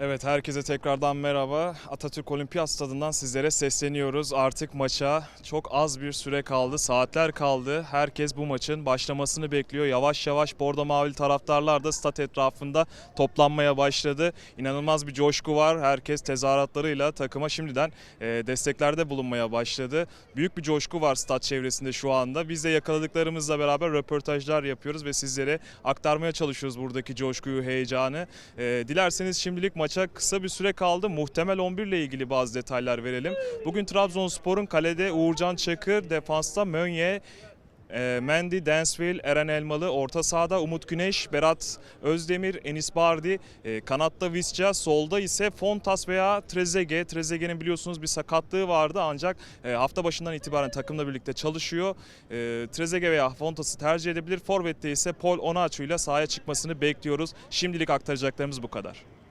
Evet herkese tekrardan merhaba. Atatürk Olimpiyat Stadından sizlere sesleniyoruz. Artık maça çok az bir süre kaldı, saatler kaldı. Herkes bu maçın başlamasını bekliyor. Yavaş yavaş bordo mavili taraftarlar da stat etrafında toplanmaya başladı. İnanılmaz bir coşku var. Herkes tezahüratlarıyla takıma şimdiden e, desteklerde bulunmaya başladı. Büyük bir coşku var stat çevresinde şu anda. Biz de yakaladıklarımızla beraber röportajlar yapıyoruz ve sizlere aktarmaya çalışıyoruz buradaki coşkuyu, heyecanı. E, dilerseniz şimdilik maça kısa bir süre kaldı. Muhtemel 11 ile ilgili bazı detaylar verelim. Bugün Trabzonspor'un kalede Uğurcan Çakır, defansta Mönye, e, Mendy, Dansville, Eren Elmalı, orta sahada Umut Güneş, Berat Özdemir, Enis Bardi, e, kanatta Visca, solda ise Fontas veya Trezeguet. Trezeguet'in biliyorsunuz bir sakatlığı vardı ancak e, hafta başından itibaren takımla birlikte çalışıyor. E, Trezeguet veya Fontas'ı tercih edebilir. Forvet'te ise Paul Onaçu ile sahaya çıkmasını bekliyoruz. Şimdilik aktaracaklarımız bu kadar.